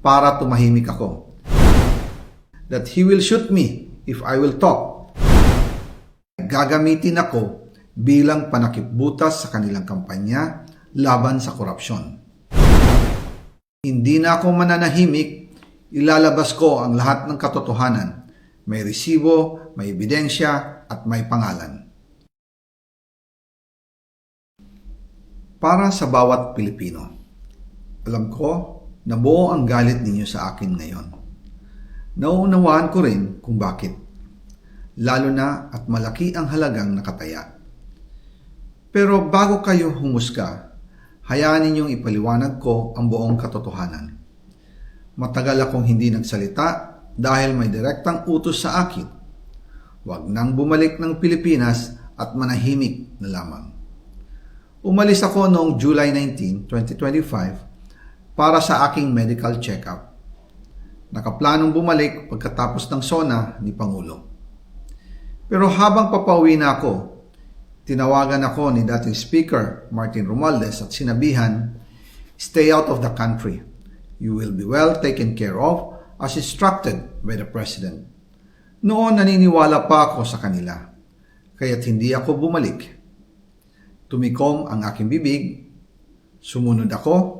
para tumahimik ako. That he will shoot me if I will talk. Gagamitin ako bilang panakipbutas sa kanilang kampanya laban sa korupsyon. Hindi na ako mananahimik, ilalabas ko ang lahat ng katotohanan. May resibo, may ebidensya, at may pangalan. Para sa bawat Pilipino, alam ko na buo ang galit ninyo sa akin ngayon. Nauunawaan ko rin kung bakit. Lalo na at malaki ang halagang nakataya. Pero bago kayo humusga, hayaan ninyong ipaliwanag ko ang buong katotohanan. Matagal akong hindi nagsalita dahil may direktang utos sa akin. Huwag nang bumalik ng Pilipinas at manahimik na lamang. Umalis ako noong July 19, 2025 para sa aking medical check-up. Nakaplanong bumalik pagkatapos ng SONA ni Pangulo. Pero habang papauwi na ako, tinawagan ako ni dating Speaker Martin Romualdez at sinabihan, Stay out of the country. You will be well taken care of as instructed by the President. Noon naniniwala pa ako sa kanila, kaya't hindi ako bumalik. Tumikom ang aking bibig, sumunod ako,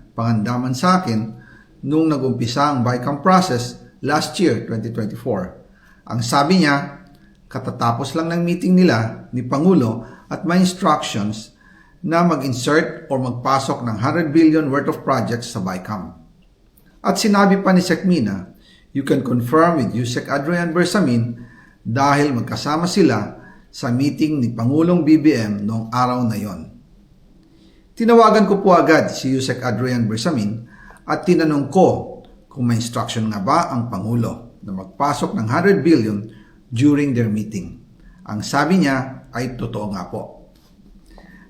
pangandaman sa akin, nung nagumpisa ang BICAM process last year, 2024. Ang sabi niya, katatapos lang ng meeting nila ni Pangulo at may instructions na mag-insert or magpasok ng 100 billion worth of projects sa BICAM. At sinabi pa ni Sekmina, you can confirm with Yusek Adrian Bersamin dahil magkasama sila sa meeting ni Pangulong BBM noong araw na yon. Tinawagan ko po agad si Yusek Adrian Bersamin at tinanong ko kung may instruction nga ba ang Pangulo na magpasok ng 100 billion during their meeting. Ang sabi niya ay totoo nga po.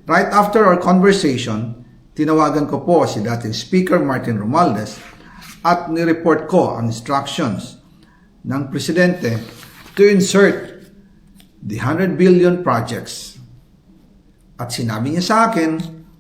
Right after our conversation, tinawagan ko po si dating Speaker Martin Romualdez at nireport ko ang instructions ng Presidente to insert the 100 billion projects. At sinabi niya sa akin,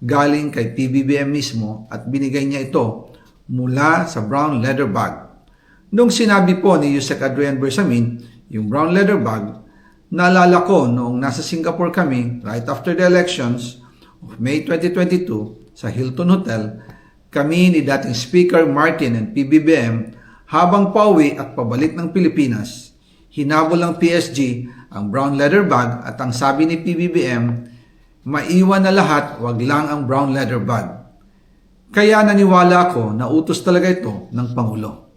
galing kay PBBM mismo at binigay niya ito mula sa brown leather bag. Nung sinabi po ni Yusek Adrian Bersamin, yung brown leather bag, naalala ko noong nasa Singapore kami right after the elections of May 2022 sa Hilton Hotel, kami ni dating Speaker Martin and PBBM habang pauwi at pabalik ng Pilipinas, hinabol ng PSG ang brown leather bag at ang sabi ni PBBM, maiwan na lahat, wag lang ang brown leather bag. Kaya naniwala ako na utos talaga ito ng Pangulo.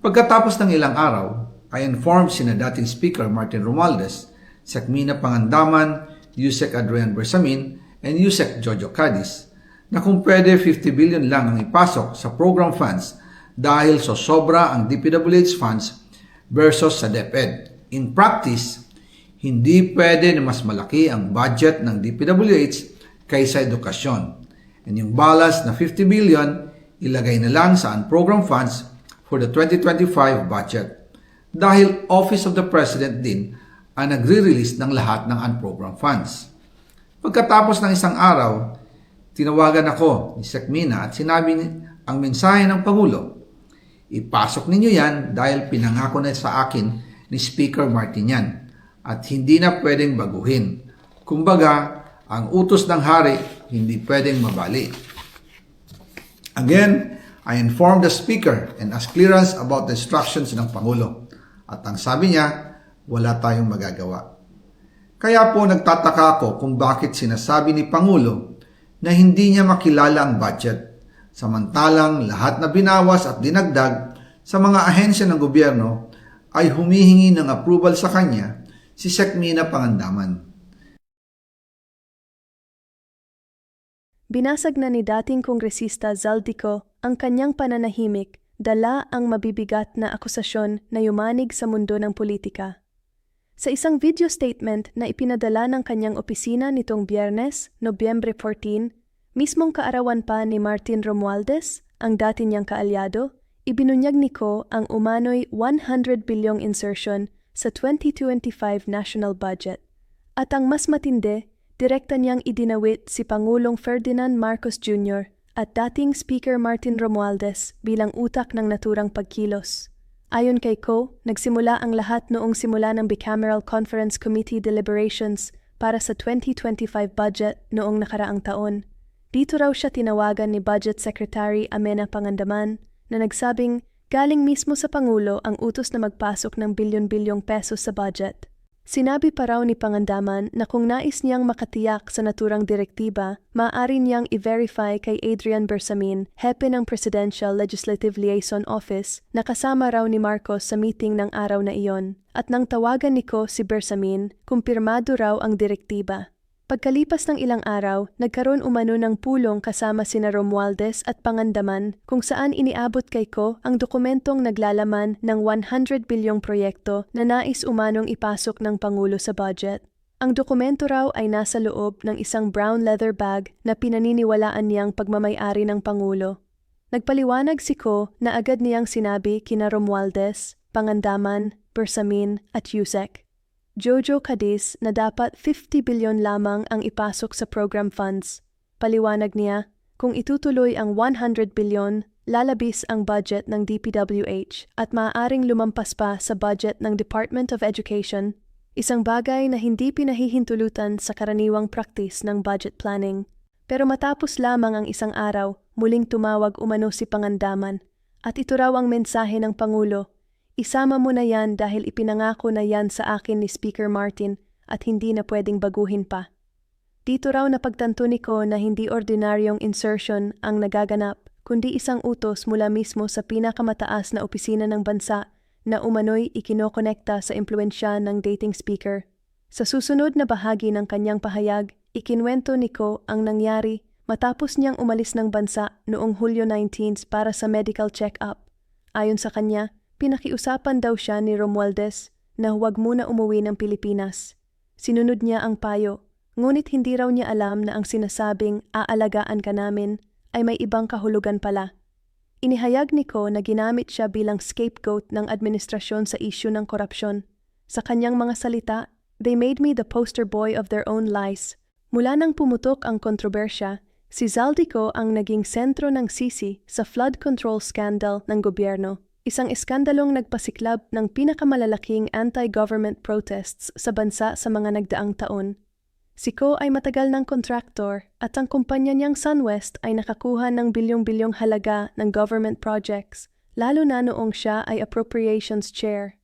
Pagkatapos ng ilang araw, I informed sina dating Speaker Martin Romualdez, Sekmina Pangandaman, Yusek Adrian Bersamin, and Yusek Jojo Cadiz na kung pwede 50 billion lang ang ipasok sa program funds dahil sa sobra ang DPWH funds versus sa DepEd. In practice, hindi pwede na mas malaki ang budget ng DPWH kaysa edukasyon. And yung balance na 50 billion, ilagay na lang sa unprogrammed funds for the 2025 budget dahil Office of the President din ang nagre-release ng lahat ng unprogrammed funds. Pagkatapos ng isang araw, tinawagan ako ni Sekmina at sinabi ang mensahe ng Pangulo. Ipasok ninyo yan dahil pinangako na sa akin ni Speaker Martin yan at hindi na pwedeng baguhin. Kumbaga, ang utos ng hari hindi pwedeng mabali. Again, I informed the Speaker and asked clearance about the instructions ng Pangulo. At ang sabi niya, wala tayong magagawa. Kaya po nagtataka ako kung bakit sinasabi ni Pangulo na hindi niya makilala ang budget, samantalang lahat na binawas at dinagdag sa mga ahensya ng gobyerno ay humihingi ng approval sa kanya si Sekmina Pangandaman. Binasag na ni dating kongresista Zaldico ang kanyang pananahimik dala ang mabibigat na akusasyon na yumanig sa mundo ng politika. Sa isang video statement na ipinadala ng kanyang opisina nitong biyernes, Nobyembre 14, mismong kaarawan pa ni Martin Romualdez, ang dati niyang kaalyado, ibinunyag ni Ko ang umano'y 100 bilyong insertion sa 2025 national budget. At ang mas matindi, direkta niyang idinawit si Pangulong Ferdinand Marcos Jr. at dating Speaker Martin Romualdez bilang utak ng naturang pagkilos. Ayon kay Ko, nagsimula ang lahat noong simula ng Bicameral Conference Committee deliberations para sa 2025 budget noong nakaraang taon. Dito raw siya tinawagan ni Budget Secretary Amena Pangandaman na nagsabing galing mismo sa Pangulo ang utos na magpasok ng bilyon-bilyong pesos sa budget. Sinabi pa raw ni Pangandaman na kung nais niyang makatiyak sa naturang direktiba, maaari niyang i-verify kay Adrian Bersamin, hepe ng Presidential Legislative Liaison Office, na kasama raw ni Marcos sa meeting ng araw na iyon. At nang tawagan ni Ko si Bersamin, kumpirmado raw ang direktiba. Pagkalipas ng ilang araw, nagkaroon umano ng pulong kasama sina Romualdez at Pangandaman kung saan iniabot kay Ko ang dokumentong naglalaman ng 100 bilyong proyekto na nais umanong ipasok ng Pangulo sa budget. Ang dokumento raw ay nasa loob ng isang brown leather bag na pinaniniwalaan niyang pagmamayari ng Pangulo. Nagpaliwanag si Ko na agad niyang sinabi kina Romualdez, Pangandaman, Bersamin at Yusek Jojo Cadiz na dapat 50 bilyon lamang ang ipasok sa program funds. Paliwanag niya, kung itutuloy ang 100 bilyon, lalabis ang budget ng DPWH at maaaring lumampas pa sa budget ng Department of Education, isang bagay na hindi pinahihintulutan sa karaniwang praktis ng budget planning. Pero matapos lamang ang isang araw, muling tumawag umano si Pangandaman at ito raw ang mensahe ng Pangulo Isama mo na yan dahil ipinangako na yan sa akin ni Speaker Martin at hindi na pwedeng baguhin pa. Dito raw napagtanto ni ko na hindi ordinaryong insertion ang nagaganap, kundi isang utos mula mismo sa pinakamataas na opisina ng bansa na umano'y ikinokonekta sa impluensya ng dating speaker. Sa susunod na bahagi ng kanyang pahayag, ikinwento ni ko ang nangyari matapos niyang umalis ng bansa noong Hulyo 19 para sa medical check-up. Ayon sa kanya, Pinakiusapan daw siya ni Romualdez na huwag muna umuwi ng Pilipinas. Sinunod niya ang payo, ngunit hindi raw niya alam na ang sinasabing aalagaan ka namin ay may ibang kahulugan pala. Inihayag ni Ko na ginamit siya bilang scapegoat ng administrasyon sa isyu ng korupsyon. Sa kanyang mga salita, they made me the poster boy of their own lies. Mula nang pumutok ang kontrobersya, si Zaldico ang naging sentro ng sisi sa flood control scandal ng gobyerno isang iskandalong nagpasiklab ng pinakamalalaking anti-government protests sa bansa sa mga nagdaang taon. Si Ko ay matagal ng kontraktor at ang kumpanya niyang SunWest ay nakakuha ng bilyong-bilyong halaga ng government projects, lalo na noong siya ay appropriations chair.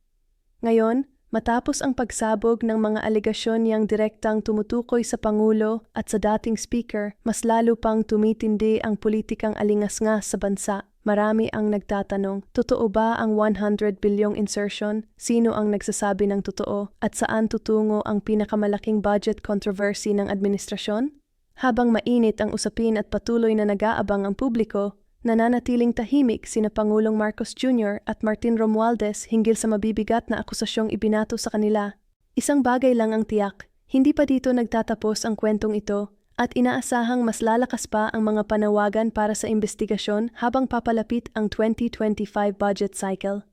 Ngayon, matapos ang pagsabog ng mga aligasyon niyang direktang tumutukoy sa Pangulo at sa dating speaker, mas lalo pang tumitindi ang politikang alingas-ngas sa bansa. Marami ang nagtatanong, totoo ba ang 100 bilyong insertion? Sino ang nagsasabi ng totoo? At saan tutungo ang pinakamalaking budget controversy ng administrasyon? Habang mainit ang usapin at patuloy na nag-aabang ang publiko, nananatiling tahimik sina Pangulong Marcos Jr. at Martin Romualdez hinggil sa mabibigat na akusasyong ibinato sa kanila. Isang bagay lang ang tiyak, hindi pa dito nagtatapos ang kwentong ito at inaasahang mas lalakas pa ang mga panawagan para sa investigasyon habang papalapit ang 2025 budget cycle.